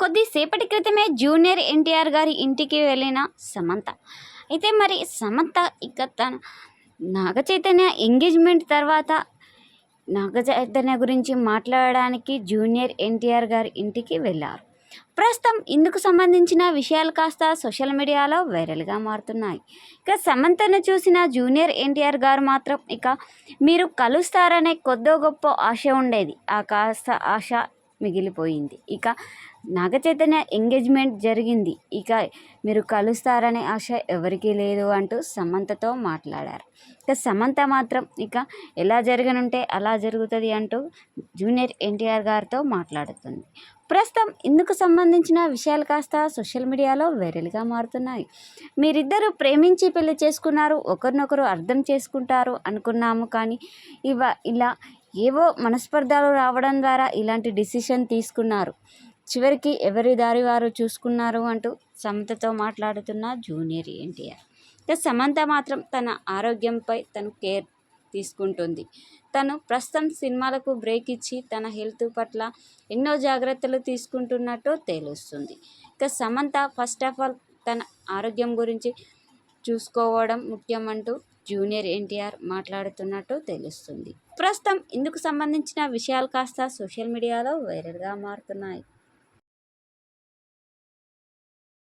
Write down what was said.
కొద్దిసేపటి క్రితమే జూనియర్ ఎన్టీఆర్ గారి ఇంటికి వెళ్ళిన సమంత. అయితే మరి సమంత ఇక తన నాగ చైతన్య ఎంగేజ్మెంట్ తర్వాత నాగ చైతన్య గురించి మాట్లాడడానికి జూనియర్ ఎన్టీఆర్ గారి ఇంటికి వెళ్ళారు. ప్రస్తుతం ఇందుకు సంబంధించిన విషయాలు కాస్త సోషల్ మీడియాలో వైరల్గా మారుతున్నాయి. ఇక సమంతను చూసిన జూనియర్ ఎన్టీఆర్ గారు మాత్రం ఇక మీరు కలుస్తారనే కొద్దో గొప్ప ఆశ ఉండేది. ఆ కాస్త ఆశ మిగిలిపోయింది. ఇక నాగ చైతన్య ఎంగేజ్మెంట్ జరిగింది. ఇక మీరు కలుస్తారనే ఆశ ఎవరికీ లేదు అంటూ సమంతతో మాట్లాడారు. ఇక సమంత మాత్రం ఇక ఎలా జరగనుంటే అలా జరుగుతుంది అంటూ జూనియర్ ఎన్టీఆర్ గారితో మాట్లాడుతుంది. ప్రస్తుతం ఇందుకు సంబంధించిన విషయాలు కాస్త సోషల్ మీడియాలో వైరల్గా మారుతున్నాయి. మీరిద్దరూ ప్రేమించి పెళ్ళి చేసుకున్నారు ఒకరినొకరు అర్థం చేసుకుంటారు అనుకున్నాము కానీ ఇవ ఇలా ఏవో మనస్పర్ధాలు రావడం ద్వారా ఇలాంటి డిసిషన్ తీసుకున్నారు. చివరికి ఎవరి దారి వారు చూసుకున్నారు అంటూ సమంతతో మాట్లాడుతున్న జూనియర్ ఎన్టీఆర్. ఇక సమంత మాత్రం తన ఆరోగ్యంపై తను కేర్ తీసుకుంటుంది. తను ప్రస్తుతం సినిమాలకు బ్రేక్ ఇచ్చి తన హెల్త్ పట్ల ఎన్నో జాగ్రత్తలు తీసుకుంటున్నట్టు తెలుస్తుంది. ఇక సమంత ఫస్ట్ ఆఫ్ ఆల్ తన ఆరోగ్యం గురించి చూసుకోవడం ముఖ్యమంటూ జూనియర్ ఎన్టీఆర్ మాట్లాడుతున్నట్టు తెలుస్తుంది. ప్రస్తుతం ఇందుకు సంబంధించిన విషయాలు కాస్త సోషల్ మీడియాలో వైరల్గా మారుతున్నాయి.